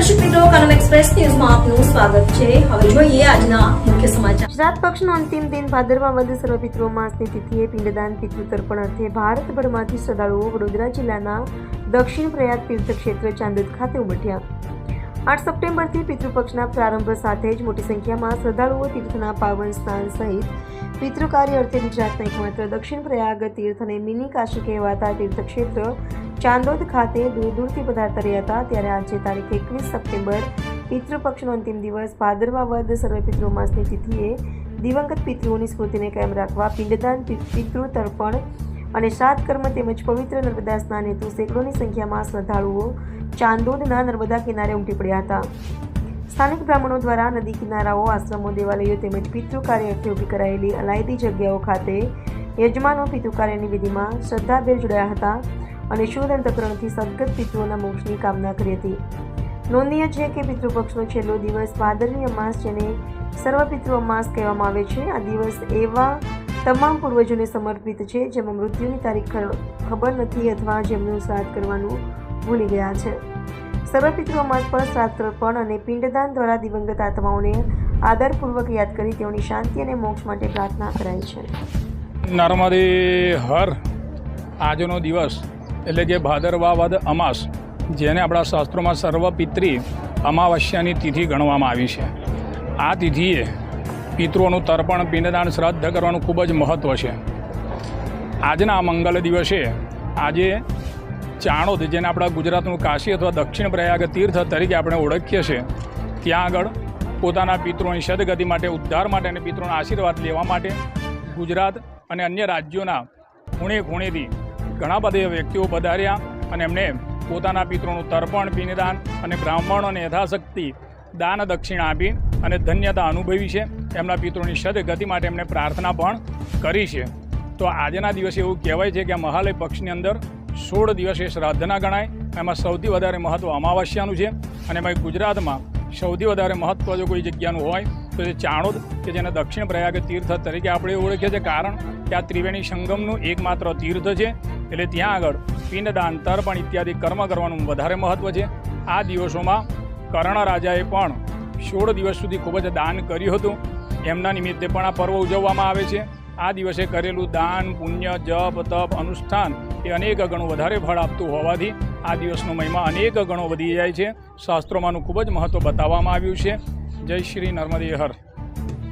દર્શક મિત્રો કનમ એક્સપ્રેસ ન્યૂઝમાં આપનું સ્વાગત છે. હવે જોઈએ આજના અર્થે ભારતભરમાંથી શ્રદ્ધાળુઓ વડોદરા જિલ્લાના દક્ષિણ પ્રયાગ તીર્થક્ષેત્ર ચાંદોદ ખાતે ઉમટ્યા. આઠ સપ્ટેમ્બરથી પિતૃપક્ષના પ્રારંભ સાથે જ મોટી સંખ્યામાં શ્રદ્ધાળુઓ તીર્થના પાવન સ્નાન સહિત પિતૃ કાર્ય અર્થે ગુજરાતના એકમાત્ર દક્ષિણ પ્રયાગ તીર્થ અને મિની કાશી કહેવાતા તીર્થક્ષેત્ર ચાંદોદ ખાતે દૂર દૂરથી પધારતા રહ્યા હતા. ત્યારે આજે તારીખ એકવીસ સપ્ટેમ્બર પિતૃપક્ષનો અંતિમ દિવસ ભાદરવા વદ સર્વપિતૃ માસની તિથિએ દિવંગત પિતૃઓની સ્મૃતિને કાયમ રાખવા પિંડદાન પિતૃ તર્પણ અને સાત કર્મ તેમજ પવિત્ર નર્મદા સ્નાન હેતુ સેંકડોની સંખ્યામાં શ્રદ્ધાળુઓ ચાંદોદના નર્મદા કિનારે ઉમટી પડ્યા હતા. સ્થાનિક બ્રાહ્મણો દ્વારા નદી કિનારાઓ, આશ્રમો, દેવાલયો તેમજ પિતૃ કાર્ય અર્થે ઊભી કરાયેલી અલાયદી જગ્યાઓ ખાતે યજમાનો પિતૃ કાર્યની વિધિમાં શ્રદ્ધાભેર જોડાયા હતા અને શુદ્ધ અંતકરણથી સદગત પિતૃઓના મોક્ષની કામના કરી હતી. નોંધનીય છે કે પિતૃપક્ષનો છેલ્લો દિવસ ભાદરવી અમાસ જેને સર્વ પિતૃ અમાસ કહેવામાં આવે છે, આ દિવસ એવા તમામ પૂર્વજોને સમર્પિત છે, જેમાં મૃત્યુની તારીખ ખબર નથી અથવા જેમનું શ્રાદ્ધ કરવાનું ભૂલી ગયા છે. સર્વપિતૃ પણ પર અને પિંડદાન દ્વારા દિવંગત આત્માઓને આદરપૂર્વક યાદ કરી તેઓની શાંતિ અને મોક્ષ માટે પ્રાર્થના કરાય છે. નર્મદે હર આજનો દિવસ, એટલે જે ભાદરવા વદ અમાસ, જેને આપણા શાસ્ત્રોમાં સર્વપિત્રી અમાવસ્યાની તિથિ ગણવામાં આવી છે. આ તિથિએ પિતૃઓનું તર્પણ, પિંડદાન, શ્રાદ્ધ કરવાનું ખૂબ જ મહત્ત્વ છે. આજના મંગલ દિવસે આજે ચાણોદ, જેને આપણા ગુજરાતનું કાશી અથવા દક્ષિણ પ્રયાગ તીર્થ તરીકે આપણે ઓળખીએ છીએ, ત્યાં આગળ પોતાના પિતૃની સદગતિ માટે, ઉદ્ધાર માટે અને પિતૃઓના આશીર્વાદ લેવા માટે ગુજરાત અને અન્ય રાજ્યોના ખૂણે ખૂણેથી ઘણા બધા વ્યક્તિઓ પધાર્યા અને એમને પોતાના પિતૃનું તર્પણ, પિંડદાન અને બ્રાહ્મણોને યથાશક્તિ દાન દક્ષિણા આપી અને ધન્યતા અનુભવી છે. એમના પિત્રોની સદગતિ માટે એમણે પ્રાર્થના પણ કરી છે. તો આજના દિવસે એવું કહેવાય છે કે મહાલય પક્ષની અંદર સોળ દિવસે શ્રાદ્ધના ગણાય. એમાં સૌથી વધારે મહત્ત્વ અમાવાસ્યાનું છે. અને એમાં ગુજરાતમાં સૌથી વધારે મહત્ત્વ જો કોઈ જગ્યાનું હોય, તો એ ચાણોદ કે જેને દક્ષિણ પ્રયાગ તીર્થ તરીકે આપણે ઓળખીએ છીએ. કારણ કે આ ત્રિવેણી સંગમનું એકમાત્ર તીર્થ છે. એટલે ત્યાં આગળ પિંડદાન, તર્પણ ઇત્યાદિ કર્મ કરવાનું વધારે મહત્ત્વ છે. આ દિવસોમાં કર્ણ રાજાએ પણ સોળ દિવસ સુધી ખૂબ જ દાન કર્યું હતું. એમના નિમિત્તે પણ આ પર્વ ઉજવવામાં આવે છે. આ દિવસે કરેલું દાન, પુણ્ય, જપ, તપ, અનુષ્ઠાન એ અનેક ગણું વધારે ફળ આપતું હોવાથી આ દિવસનો મહિમા અનેક ગણો વધી જાય છે. શાસ્ત્રોમાંનું ખૂબ જ મહત્ત્વ બતાવવામાં આવ્યું છે. જય શ્રી નર્મદે હર.